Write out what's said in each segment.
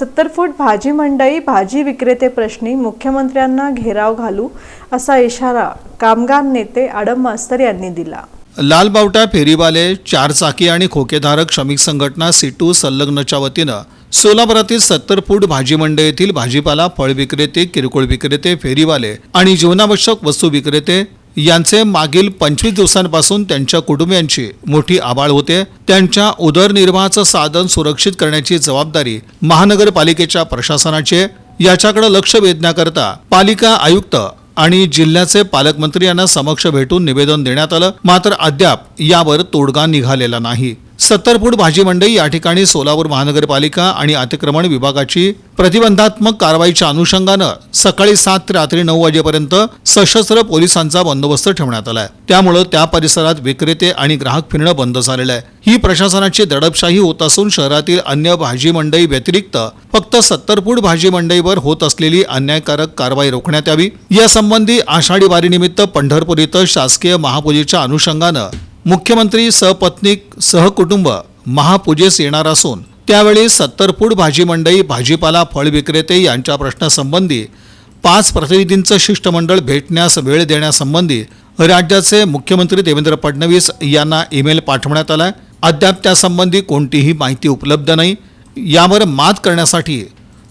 सत्तर फूट भाजी मंडई भाजी विक्रेते प्रश्नी मुख्यमंत्र्यांना घेराव घालू असा इशारा कामगार नेते आडम मास्तर यांनी दिला. लालबावटा फेरीवाले चारचाकी आणि खोकेधारक श्रमिक संघटना सिटू संलग्नच्या वतीनं सोलापुरातील सत्तर फूट भाजी मंडई येथील भाजीपाला फळ विक्रेते किरकोळ विक्रेते फेरीवाले आणि जीवनावश्यक वस्तू विक्रेते यांचे मागील पंचवीस दिवसांपासून त्यांच्या कुटुंबियांची मोठी आबाळ होते. त्यांच्या उदरनिर्वाहाचं साधन सुरक्षित करण्याची जबाबदारी महानगरपालिकेच्या प्रशासनाची याच्याकडे लक्ष वेधण्याकरता पालिका आयुक्त आणि जिल्ह्याचे पालकमंत्री यांना समक्ष भेटून निवेदन देण्यात आलं. मात्र अद्याप यावर तोडगा निघालेला नाही. सत्तर फूट भाजी मंडई या ठिकाणी सोलापूर महानगरपालिका आणि अतिक्रमण विभागाची प्रतिबंधात्मक कारवाईच्या अनुषंगानं सकाळी सात ते रात्री नऊ वाजेपर्यंत सशस्त्र पोलिसांचा बंदोबस्त ठेवण्यात आलाय. त्यामुळं त्या परिसरात विक्रेते आणि ग्राहक फिरणं बंद झालेलं आहे. ही प्रशासनाची दडपशाही होत असून शहरातील अन्य भाजी मंडई व्यतिरिक्त फक्त सत्तर फूट भाजी मंडईवर होत असलेली अन्यायकारक कारवाई रोखण्यात यावी. यासंबंधी आषाढी वारीनिमित्त पंढरपूर इथं शासकीय महापूजेच्या अनुषंगानं मुख्यमंत्री सहपत्नीक सहकुटुंब महापूजेस येणार असून त्यावेळी सत्तर फूट भाजी मंडई भाजीपाला फळ विक्रेते यांच्या प्रश्नासंबंधी पाच प्रतिनिधींचं शिष्टमंडळ भेटण्यास वेळ देण्यासंबंधी राज्याचे मुख्यमंत्री देवेंद्र फडणवीस यांना ईमेल पाठवण्यात आला अद्याप त्यासंबंधी कोणतीही माहिती उपलब्ध नाही. यावर मात करण्यासाठी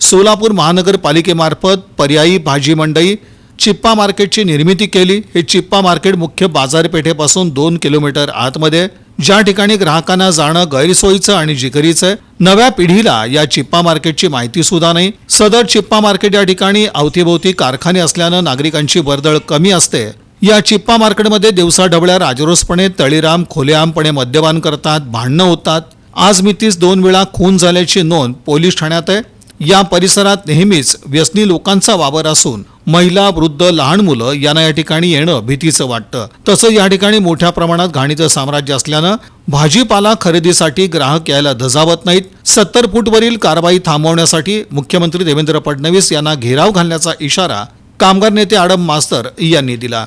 सोलापूर महानगरपालिकेमार्फत पर्यायी भाजी मंडई चिप्पा मार्केटची निर्मिती केली. हे चिप्पा मार्केट मुख्य बाजारपेठेपासून दोन किलोमीटर आतमध्ये ज्या ठिकाणी ग्राहकांना जाणं गैरसोयीचं आणि जिकरीचं आहे. नव्या पिढीला या चिप्पा मार्केटची माहिती सुद्धा नाही. सदर चिप्पा मार्केट या ठिकाणी अवतीभोवती कारखाने असल्यानं नागरिकांची वर्दळ कमी असते. या चिप्पा मार्केटमध्ये दिवसा ढवळ्या राजरोसपणे तळीराम खोलेआमपणे मद्यपान करतात भांडणं होतात. आज मितीस दोन वेळा खून झाल्याची नोंद पोलीस ठाण्यात आहे. या परिसरात नेहमीच व्यसनी लोकांचा वावर असून महिला वृद्ध लहान मुलं यांना या ठिकाणी येणं भीतीचं वाटतं. तसं या ठिकाणी मोठ्या प्रमाणात घाणीचं साम्राज्य असल्यानं भाजीपाला खरेदीसाठी ग्राहक यायला धजावत नाहीत. सत्तर फूटवरील कारवाई थांबवण्यासाठी मुख्यमंत्री देवेंद्र फडणवीस यांना घेराव घालण्याचा इशारा कामगार नेते आडम मास्तर यांनी दिला.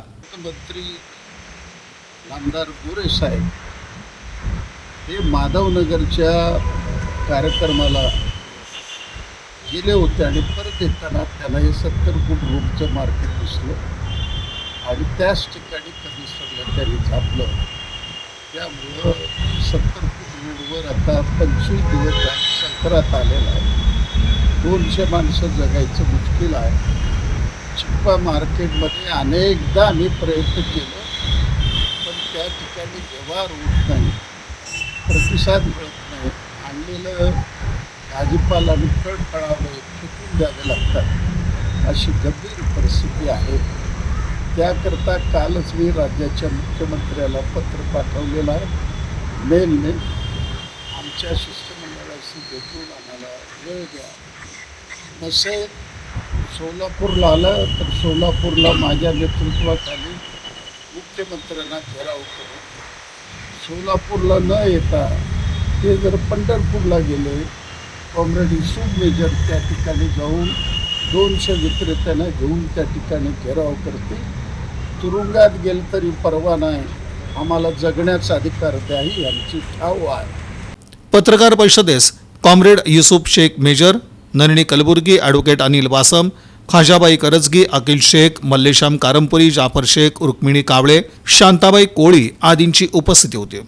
आमदार गोरे साहेब हे माधवनगरच्या कार्यक्रमाला गेले होते आणि परत येताना त्यांना हे सत्तर फूट रोडचं मार्केट दिसलं. आणि त्याच ठिकाणी कधी सगळं त्यांनी झापलं. त्यामुळं सत्तर फूट रोडवर आता पंचवीस दिवस झाले संक्रांत आलेला आहे. दोनशे माणसं जगायचं मुश्किल आहे. चिप्पा मार्केटमध्ये अनेकदा आम्ही प्रयत्न केलं पण त्या ठिकाणी व्यवहार होत नाही प्रतिसाद मिळत नाही. आणलेलं भाजीपाला आणि फळफळावं फेकून द्यावे लागतात. अशी गंभीर परिस्थिती आहे. त्याकरता कालच मी राज्याच्या मुख्यमंत्र्याला पत्र पाठवलेलं आहे मेन मेन आमच्या शिष्टमंडळाशी भेटून आम्हाला वेळ द्या. नसेल सोलापूरला आलं तर सोलापूरला माझ्या नेतृत्वाखाली मुख्यमंत्र्यांना घेराव करू. सोलापूरला न येता ते जर पंढरपूरला गेले कॉम्रेड युसूफ मेजर त्या ठिकाणी जाऊन दोनशे विक्रेत्यांना घेऊन त्या ठिकाणी घेराव करते. तुरुंगात गेलं तरी परवा नाही. आम्हाला जगण्याचा अधिकार द्याही यांची आमची ठाव आहे. पत्रकार परिषदेस comrade Yusuf Shaikh major Nalini Kalburgi advocate Anil Vasam Khajabai Karajgi Akil Shaikh Mallesham Karampuri Jafar Shaikh Rukmini Kawale Shantabai Koli आदींची उपस्थिती होती.